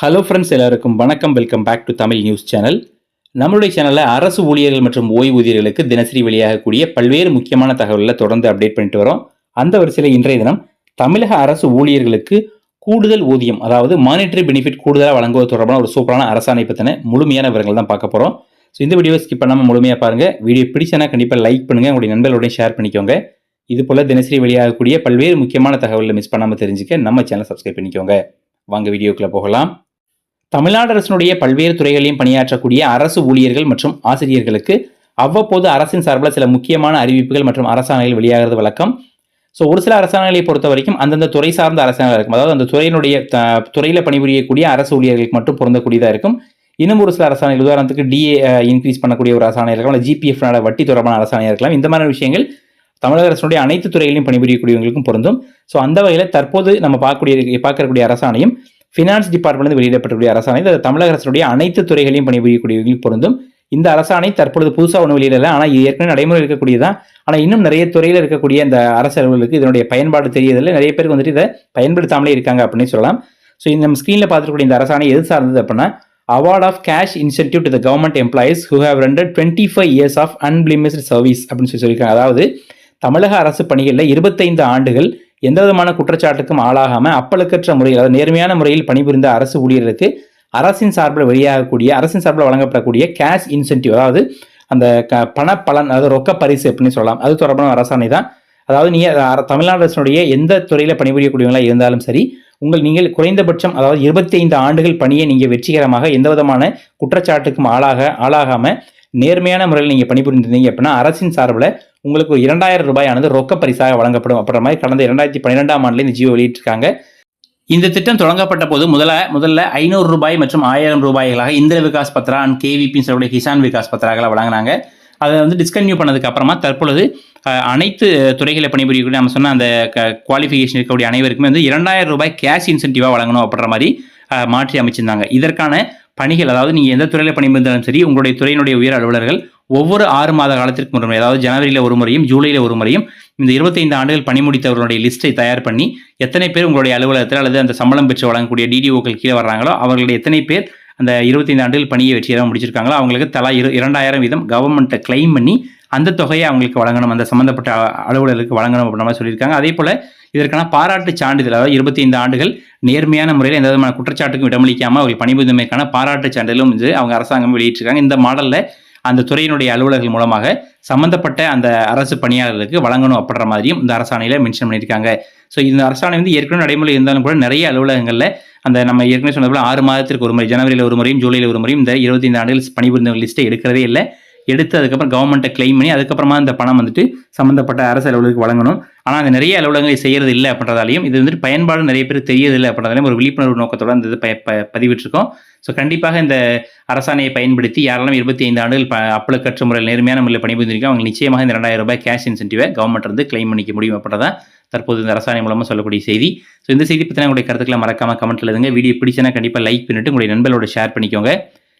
Hello friends எல்லாருக்கும் வணக்கம். Welcome back to Tamil news channel நம்மளுடைய சேனலில் அரசு ஊழியர்கள் மற்றும் ஓய்வூதியர்களுக்கு தினசரி வெளியாகக்கூடிய பல்வேறு முக்கியமான தகவல்களை தொடர்ந்து அப்டேட் பண்ணிட்டு வரோம். அந்த வரிசையில் இன்றைய தினம் தமிழக அரசு ஊழியர்களுக்கு கூடுதல் ஊதியம் அதாவது மானிட்டரி பெனிஃபிட் கூடுதலாக வழங்குவது தொடர்பான ஒரு சூப்பரான அரசாணை பற்றின முழுமையான விவரங்கள் தான் பார்க்க போகிறோம் ஸோ இந்த வீடியோ ஸ்கிப் பண்ணாமல் முழுமையாக பாருங்கள் வீடியோ பிடிச்சனா கண்டிப்பாக லைக் பண்ணுங்கள் உங்களுடைய நண்பர்களுடன் ஷேர் பண்ணிக்கோங்க. இது போல் தினசரி வெளியாகக்கூடிய பல்வேறு முக்கியமான தகவல்களை மிஸ் பண்ணாமல் தெரிஞ்சுக்க நம்ம சேனலை சப்ஸ்கிரைப் பண்ணிக்கோங்க. வாங்க வீடியோக்குள்ளே போகலாம். தமிழ்நாடு அரசினுடைய பல்வேறு துறைகளிலும் பணியாற்றக்கூடிய அரசு ஊழியர்கள் மற்றும் ஆசிரியர்களுக்கு அவ்வப்போது அரசின் சார்பில் சில முக்கியமான அறிவிப்புகள் மற்றும் அரசாணைகள் வெளியாகிறது வழக்கம். ஸோ ஒரு சில அரசாணைகளை பொறுத்த வரைக்கும் அந்தந்த துறை சார்ந்த அரசாணைகள் இருக்கும். அதாவது அந்த துறையினுடைய த- பணிபுரியக்கூடிய அரசு ஊழியர்களுக்கு மட்டும் பொருந்தக்கூடியதாக இருக்கும். இன்னும் ஒரு சில அரசாணைகள் உதாரணத்துக்கு டிஏ இன்க்ரீஸ் பண்ணக்கூடிய ஒரு அரசாணை இருக்கலாம் இல்லை ஜிபிஎஃப்னால வட்டி தொடர்பான அரசாணையாக இருக்கலாம். இந்த மாதிரி விஷயங்கள் தமிழக அரசுடைய அனைத்து துறைகளையும் பணிபுரியக்கூடியவங்களுக்கும் பொருந்தும். ஸோ அந்த வகையில் தற்போது நம்ம பார்க்கக்கூடிய பார்க்கக்கூடிய அரசாணையும் ஃபினான்ஸ் டிபார்ட்மெண்ட் வெளியிடப்பட்டுள்ள அரசாணை. அது தமிழக அரசுடைய அனைத்து துறைகளையும் பணிபுரியக்கூடியவர்களுக்கு பொருந்தும். இந்த அரசாணை தற்பொழுது புதுசாக ஒன்றும் வெளியிடல. ஆனால் இது ஏற்கனவே நடைமுறை இருக்கக்கூடியதான் ஆனால் இன்னும் நிறைய துறையில் இருக்கக்கூடிய இந்த அரசு அலுவலர்களுக்கு இதனுடைய பயன்பாடு தெரியதில்லை நிறைய பேருக்கு வந்துட்டு இதை பயன்படுத்தாமலே இருக்காங்க அப்படின்னு சொல்லலாம். ஸோ இந்த நம்ம ஸ்க்ரீனில் பார்த்துக்கூடிய இந்த அரசாணை எது சார்ந்தது அப்படின்னா award of cash incentive to the government employees who have rendered twenty five years of unblemished service அப்படின்னு சொல்லி சொல்லியிருக்காங்க. அதாவது தமிழக அரசு பணிகளில் இருபத்தைந்து ஆண்டுகள் எந்த விதமான குற்றச்சாட்டுக்கும் ஆளாகாமல் அப்பழுக்கற்ற முறையில் அதாவது நேர்மையான முறையில் பணிபுரிந்த அரசு ஊழியர்களுக்கு அரசின் சார்பில் வெளியாகக்கூடிய அரசின் சார்பில் வழங்கப்படக்கூடிய கேஷ் இன்சென்டிவ் அதாவது அந்த க பண பலன் அதாவது ரொக்க பரிசு அப்படின்னு சொல்லலாம். அது தொடர்பான அரசாணை தான். அதாவது நீங்கள் தமிழ்நாடு அரசினுடைய எந்த துறையில் பணிபுரியக்கூடியவங்களா இருந்தாலும் சரி உங்கள் நீங்கள் குறைந்தபட்சம் அதாவது இருபத்தைந்து ஆண்டுகள் பணியை நீங்கள் வெற்றிகரமாக எந்த விதமான குற்றச்சாட்டுக்கும் ஆளாக ஆளாகாமல் நேர்மையான முறையில் நீங்கள் பணிபுரிந்திருந்தீங்க அப்படின்னா அரசின் சார்பில் உங்களுக்கு ஒரு இரண்டாயிரம் ரூபாயானது ரொக்க பரிசாக வழங்கப்படும் அப்படின்ற மாதிரி கடந்த இரண்டாயிரத்தி பன்னிரெண்டாம் ஆண்டுல இந்த ஜியோ வெளியிட்டிருக்காங்க. இந்த திட்டம் தொடங்கப்பட்ட போது முதல்ல முதல்ல ஐநூறு ரூபாய் மற்றும் ஆயிரம் ரூபாய்களாக இந்திர விகாஸ் பத்ரா அண்ட் கேவிபின்னு சொல்லக்கூடிய கிசான் விகாஸ் பத்ராக்களை வழங்கினாங்க. அதை வந்து டிஸ்கன்யூ பண்ணதுக்கு அப்புறமா தற்பொழுது அனைத்து துறைகளை பணிபுரியக்கூடிய நம்ம சொன்ன அந்த குவாலிஃபிகேஷன் இருக்கக்கூடிய அனைவருக்குமே வந்து இரண்டாயிரம் ரூபாய் கேஷ் இன்சென்டிவாக வழங்கணும் அப்படின்ற மாதிரி மாற்றி அமைச்சிருந்தாங்க. இதற்கான பணிகள் அதாவது நீங்கள் எந்த துறையில் பணிபுரிந்தாலும் சரி உங்களுடைய துறையினுடைய உயர் அலுவலர்கள் ஒவ்வொரு ஆறு மாத காலத்திற்கு ஒரு முறை அதாவது ஜனவரியில் ஒரு முறையும் ஜூலையில் ஒரு முறையும் இந்த இருபத்தைந்து ஆண்டுகள் பணி முடித்தவர்களுடைய லிஸ்ட்டை தயார் பண்ணி எத்தனை பேர் உங்களுடைய அலுவலகத்தில் அல்லது அந்த சம்பளம் பெற்று வழங்கக்கூடிய டிடிஓக்கள் கீழே வர்றாங்களோ அவர்களுடைய எத்தனை பேர் அந்த இருபத்தைந்து ஆண்டுகள் பணியை வெற்றிகரமாக முடிச்சிருக்காங்களோ அவங்களுக்கு தலா இரு இரண்டாயிரம் வீதம் கவர்மெண்ட்டை கிளைம் பண்ணி அந்த தொகையை அவங்களுக்கு வழங்கணும் அந்த சம்மந்தப்பட்ட அலுவலர்களுக்கு வழங்கணும் அப்படின்ற மாதிரி சொல்லியிருக்காங்க. அதே போல் இதற்கான பாராட்டு சான்றிதழ் அதாவது இருபத்தைந்து ஆண்டுகள் நேர்மையான முறையில் எந்த விதமான குற்றச்சாட்டுக்கும் இடமளிக்காமல் அவர்கள் பணிபுரிந்தமைக்கான பாராட்டு சான்றிதழும் வந்து அவங்க அரசாங்கம் வெளியிட்டிருக்காங்க. இந்த மாடலில் அந்த துறையினுடைய அலுவலர்கள் மூலமாக சம்பந்தப்பட்ட அந்த அரசு பணியாளர்களுக்கு வழங்கணும் அப்படின்ற மாதிரியும் இந்த அரசாணையில் மென்ஷன் பண்ணியிருக்காங்க. ஸோ இந்த அரசாணை வந்து ஏற்கனவே நடைமுறை இருந்தாலும் கூட நிறைய அலுவலகங்களில் அந்த நம்ம ஏற்கனவே சொன்னது போல ஆறு மாதத்திற்கு ஒரு முறை ஜனவரியில் ஒரு முறையும் ஜூலையில் ஒரு முறையும் இந்த இருபத்தைந்து ஆண்டுகள் பணிபுரிந்தவங்க லிஸ்ட்டை எடுக்கிறதே இல்லை. எடுத்து அதுக்கப்புறம் கவர்மெண்ட்டை கிளைம் பண்ணி அதுக்கப்புறமா இந்த பணம் வந்துட்டு சம்மந்தப்பட்ட அரசு அலுவலருக்கு வழங்கணும். ஆனால் அந்த நிறைய அலுவலகங்கள் செய்யறது இல்லை அப்படின்றதாலையும் இது வந்துட்டு பயன்பாடு நிறைய பேர் தெரியதில்லை அப்படின்றதாலையும் ஒரு விழிப்புணர்வு நோக்கத்தோட அந்த இது ப ப- பதிவிட்டிருக்கோம். ஸோ கண்டிப்பாக இந்த அரசாணையை பயன்படுத்தி யாரெல்லாம் இருபத்தி ஐந்து ஆண்டுகள் ப அப்பளுக்கற்ற முறையில் நேர்மையான முறையில் பணிபுரிஞ்சிருக்கோம் அவங்க நிச்சயமாக இந்த ரெண்டாயிரம் ரூபாய் கேஷ் இன்சென்டிவை கவர்மெண்ட் வந்து கிளைம் பண்ணிக்க முடியும் அப்படின்றதான் தற்போது இந்த அரசாணை மூலமாக சொல்லக்கூடிய செய்தி. ஸோ இந்த செய்தி பற்றின உங்களுடைய கருத்துக்களை மறக்காமல் கமெண்ட்ல எழுதுங்க. வீடியோ பிடிச்சனா கண்டிப்பாக லைக் பண்ணிட்டு உங்களுடைய நண்பர்களோட ஷேர் பண்ணிக்கோங்க.